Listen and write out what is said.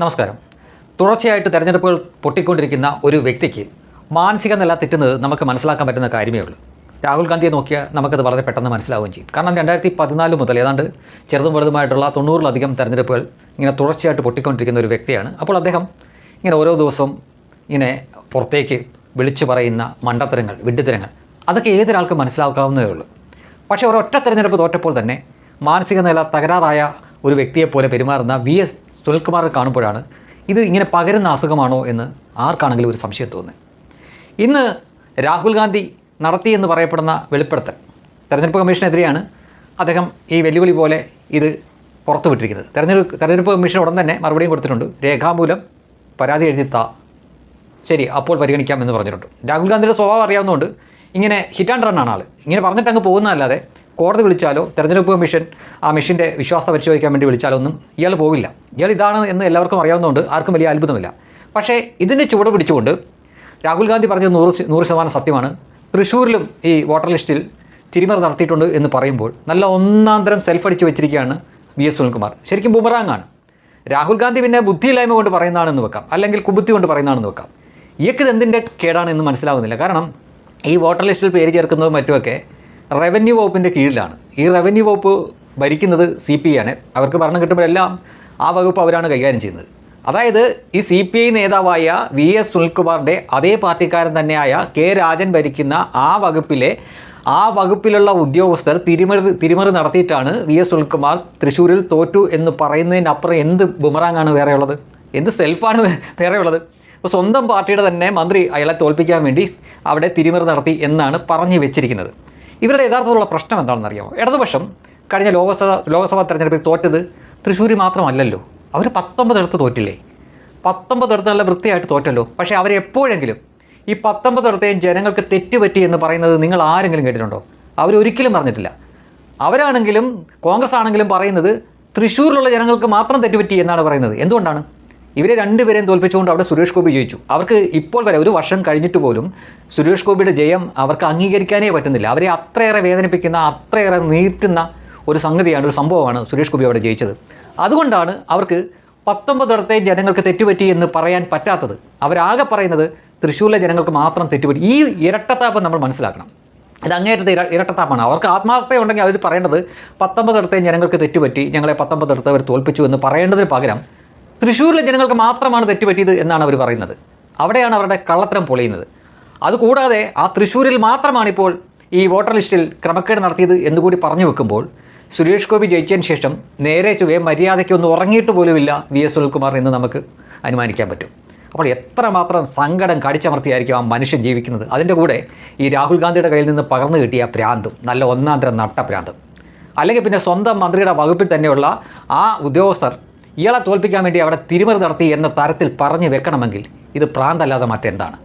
നമസ്കാരം. തുടർച്ചയായിട്ട് തെരഞ്ഞെടുപ്പുകൾ പൊട്ടിക്കൊണ്ടിരിക്കുന്ന ഒരു വ്യക്തിക്ക് മാനസിക നില തെറ്റുന്നത് നമുക്ക് മനസ്സിലാക്കാൻ പറ്റുന്ന കാര്യമേ ഉള്ളൂ. രാഹുൽ ഗാന്ധിയെ നോക്കിയാൽ നമുക്കത് വളരെ പെട്ടെന്ന് മനസ്സിലാവുകയും ചെയ്യും. കാരണം രണ്ടായിരത്തി പതിനാല് മുതൽ ഏതാണ്ട് ചെറുതും വലുതുമായിട്ടുള്ള തൊണ്ണൂറിലധികം തെരഞ്ഞെടുപ്പുകൾ ഇങ്ങനെ തുടർച്ചയായിട്ട് പൊട്ടിക്കൊണ്ടിരിക്കുന്ന ഒരു വ്യക്തിയാണ്. അപ്പോൾ അദ്ദേഹം ഇങ്ങനെ ഓരോ ദിവസവും ഇങ്ങനെ പുറത്തേക്ക് വിളിച്ചു പറയുന്ന മണ്ടത്തരങ്ങൾ വിഡ്ഢിത്തരങ്ങൾ അതൊക്കെ ഏതൊരാൾക്കും മനസ്സിലാക്കാവുന്നതേ ഉള്ളൂ. പക്ഷേ ഒരൊറ്റ തെരഞ്ഞെടുപ്പ് തോറ്റപ്പോൾ തന്നെ മാനസിക നില തകരാറായ ഒരു വ്യക്തിയെപ്പോലെ പെരുമാറുന്ന വി എസ് സുനിൽകുമാർ കാണുമ്പോഴാണ് ഇത് ഇങ്ങനെ പകരുന്ന അസുഖമാണോ എന്ന് ആർക്കാണെങ്കിലും ഒരു സംശയം തോന്നുന്നത്. ഇന്ന് രാഹുൽ ഗാന്ധി നടത്തി എന്ന് പറയപ്പെടുന്ന വെളിപ്പെടുത്തൽ തെരഞ്ഞെടുപ്പ് കമ്മീഷനെതിരെയാണ് അദ്ദേഹം ഈ വെല്ലുവിളി പോലെ ഇത് പുറത്തുവിട്ടിരിക്കുന്നത്. തെരഞ്ഞെടുപ്പ് തെരഞ്ഞെടുപ്പ് കമ്മീഷൻ ഉടൻ തന്നെ മറുപടിയും കൊടുത്തിട്ടുണ്ട്. രേഖാമൂലം പരാതി എഴുതി താ ശരി അപ്പോൾ പരിഗണിക്കാം എന്ന് പറഞ്ഞിട്ടുണ്ട്. രാഹുൽ ഗാന്ധിയുടെ സ്വഭാവം അറിയാവുന്നതുകൊണ്ട് ഇങ്ങനെ ഹിറ്റ് ആൻഡ് റൺ ആണ് ആൾ ഇങ്ങനെ പറഞ്ഞിട്ട് അങ്ങ് പോകുന്നതല്ലാതെ കോടതി വിളിച്ചാലോ തെരഞ്ഞെടുപ്പ് കമ്മീഷൻ ആ മെഷീന്റെ വിശ്വാസം പരിശോധിക്കാൻ വേണ്ടി വിളിച്ചാലോ ഒന്നും ഇയാൾ പോവില്ല ഇയാൾ ഇതാണ് എന്ന് എല്ലാവർക്കും അറിയാവുന്നതുകൊണ്ട് ആർക്കും വലിയ അത്ഭുതമില്ല. പക്ഷേ ഇതിന്റെ ചുവട് പിടിച്ചുകൊണ്ട് രാഹുൽ ഗാന്ധി പറഞ്ഞത് നൂറ് നൂറ് ശതമാനം സത്യമാണ്. തൃശ്ശൂരിലും ഈ വോട്ടർ ലിസ്റ്റിൽ തിരിമറി നടത്തിയിട്ടുണ്ട് എന്ന് പറയുമ്പോൾ നല്ല ഒന്നാം തരം സെൽഫ് അടിച്ച് വെച്ചിരിക്കുകയാണ് വി എസ് സുനിൽകുമാർ. ശരിക്കും ബുമറാങ്ങാണ് രാഹുൽ ഗാന്ധി പിന്നെ ബുദ്ധിയില്ലായ്മ കൊണ്ട് പറയുന്നതാണെന്ന് വെക്കാം. അല്ലെങ്കിൽ കുബുദ്ധി കൊണ്ട് പറയുന്നതാണെന്ന് വെക്കാം. ഇയക്കിത് എന്തിന്റെ കേടാണെന്ന് മനസ്സിലാവുന്നില്ല. കാരണം ഈ വോട്ടർ ലിസ്റ്റിൽ പേര് ചേർക്കുന്നതും മറ്റുമൊക്കെ റവന്യൂ വകുപ്പിന്റെ കീഴിലാണ്. ഈ റവന്യൂ വകുപ്പ് ഭരിക്കുന്നത് സി പി ആണ്. അവർക്ക് ഭരണം കിട്ടുമ്പോഴെല്ലാം ആ വകുപ്പ് അവരാണ് കൈകാര്യം ചെയ്യുന്നത്. അതായത് ഈ സി പി ഐ നേതാവായ വി എസ് സുനിൽകുമാറിന്റെ അതേ പാർട്ടിക്കാരൻ തന്നെയായ കെ രാജൻ ഭരിക്കുന്ന ആ വകുപ്പിലെ ആ വകുപ്പിലുള്ള ഉദ്യോഗസ്ഥർ തിരിമറി തിരിമറി നടത്തിയിട്ടാണ് വി എസ് സുനിൽകുമാർ തൃശ്ശൂരിൽ തോറ്റു എന്ന് പറയുന്നതിനപ്പുറം എന്ത് ബുമറാങ്ങാണ് വേറെ ഉള്ളത് എന്ത് സെൽഫാണ് വേറെ ഉള്ളത് ഇപ്പോൾ സ്വന്തം പാർട്ടിയുടെ തന്നെ മന്ത്രി അയാളെ തോൽപ്പിക്കാൻ വേണ്ടി അവിടെ തിരിമറി നടത്തി എന്നാണ് പറഞ്ഞു വെച്ചിരിക്കുന്നത്. ഇവരുടെ യഥാർത്ഥത്തിലുള്ള പ്രശ്നം എന്താണെന്ന് അറിയാമോ ഇടതുപക്ഷം കഴിഞ്ഞ ലോകസഭ ലോകസഭാ തെരഞ്ഞെടുപ്പിൽ തോറ്റത് തൃശ്ശൂർ മാത്രമല്ലല്ലോ. അവർ പത്തൊമ്പതിടത്ത് തോറ്റില്ലേ? പത്തൊമ്പതിടത്ത് നല്ല വൃത്തിയായിട്ട് തോറ്റല്ലോ. പക്ഷേ അവരെപ്പോഴെങ്കിലും ഈ പത്തൊമ്പതിടത്തെയും ജനങ്ങൾക്ക് തെറ്റുപറ്റി എന്ന് പറയുന്നത് നിങ്ങൾ ആരെങ്കിലും കേട്ടിട്ടുണ്ടോ? അവരൊരിക്കലും പറഞ്ഞിട്ടില്ല. അവരാണെങ്കിലും കോൺഗ്രസ് ആണെങ്കിലും പറയുന്നത് തൃശ്ശൂരിലുള്ള ജനങ്ങൾക്ക് മാത്രം തെറ്റുപറ്റി എന്നാണ് പറയുന്നത്. എന്തുകൊണ്ടാണ്? ഇവരെ രണ്ടുപേരെയും തോൽപ്പിച്ചുകൊണ്ട് അവിടെ സുരേഷ് ഗോപി ജയിച്ചു. അവർക്ക് ഇപ്പോൾ വരെ ഒരു വർഷം കഴിഞ്ഞിട്ട് പോലും സുരേഷ് ഗോപിയുടെ ജയം അവർക്ക് അംഗീകരിക്കാനേ പറ്റുന്നില്ല. അവരെ അത്രയേറെ വേദനിപ്പിക്കുന്ന അത്രയേറെ നീട്ടുന്ന ഒരു സംഗതിയാണ് ഒരു സംഭവമാണ് സുരേഷ് ഗോപി അവിടെ ജയിച്ചത്. അതുകൊണ്ടാണ് അവർക്ക് പത്തൊമ്പതിടത്തെ ജനങ്ങൾക്ക് തെറ്റുപറ്റി എന്ന് പറയാൻ പറ്റാത്തത്. അവരാകെ പറയുന്നത് തൃശ്ശൂരിലെ ജനങ്ങൾക്ക് മാത്രം തെറ്റുപറ്റി. ഈ ഇരട്ടത്താപ്പ് നമ്മൾ മനസ്സിലാക്കണം. ഇത് അങ്ങേറ്റത്തെ ഇര ഇരട്ടത്താപ്പാണ്. അവർക്ക് ആത്മാർത്ഥതയുണ്ടെങ്കിൽ അവർ പറയേണ്ടത് പത്തൊമ്പതിടത്തെ ജനങ്ങൾക്ക് തെറ്റുപറ്റി ഞങ്ങളെ പത്തൊമ്പതിടത്ത് അവർ തോൽപ്പിച്ചു എന്ന് പറയേണ്ടതിന് പകരം തൃശ്ശൂരിലെ ജനങ്ങൾക്ക് മാത്രമാണ് തെറ്റുപറ്റിയത് എന്നാണ് അവർ പറയുന്നത്. അവിടെയാണ് അവരുടെ കള്ളത്തരം പൊളിയുന്നത്. അതുകൂടാതെ ആ തൃശ്ശൂരിൽ മാത്രമാണിപ്പോൾ ഈ വോട്ടർ ലിസ്റ്റിൽ ക്രമക്കേട് നടത്തിയത് എന്നുകൂടി പറഞ്ഞു വെക്കുമ്പോൾ സുരേഷ് ഗോപി ജയിച്ചതിന് ശേഷം നേരെ ചുവേ മര്യാദയ്ക്കൊന്നും ഉറങ്ങിയിട്ട് പോലുമില്ല വി എസ് സുനിൽകുമാർ എന്ന് നമുക്ക് അനുമാനിക്കാൻ പറ്റും. അപ്പോൾ എത്രമാത്രം സങ്കടം കടിച്ചമർത്തിയായിരിക്കും ആ മനുഷ്യൻ ജീവിക്കുന്നത്. അതിന്റെ കൂടെ ഈ രാഹുൽ ഗാന്ധിയുടെ കയ്യിൽ നിന്ന് പകർന്നു കിട്ടിയ പ്രാന്തും നല്ല ഒന്നാന്തരം നട്ട പ്രാന്തും. അല്ലെങ്കിൽ പിന്നെ സ്വന്തം മന്ത്രിയുടെ വകുപ്പിൽ തന്നെയുള്ള ആ ഉദ്യോഗസ്ഥർ ഇയാളെ തോൽപ്പിക്കാൻ വേണ്ടി അവിടെ തിരുമറി നടത്തി എന്ന തരത്തിൽ പറഞ്ഞു വെക്കണമെങ്കിൽ ഇത് പ്രാന്തല്ലാതെ മറ്റെന്താണ്?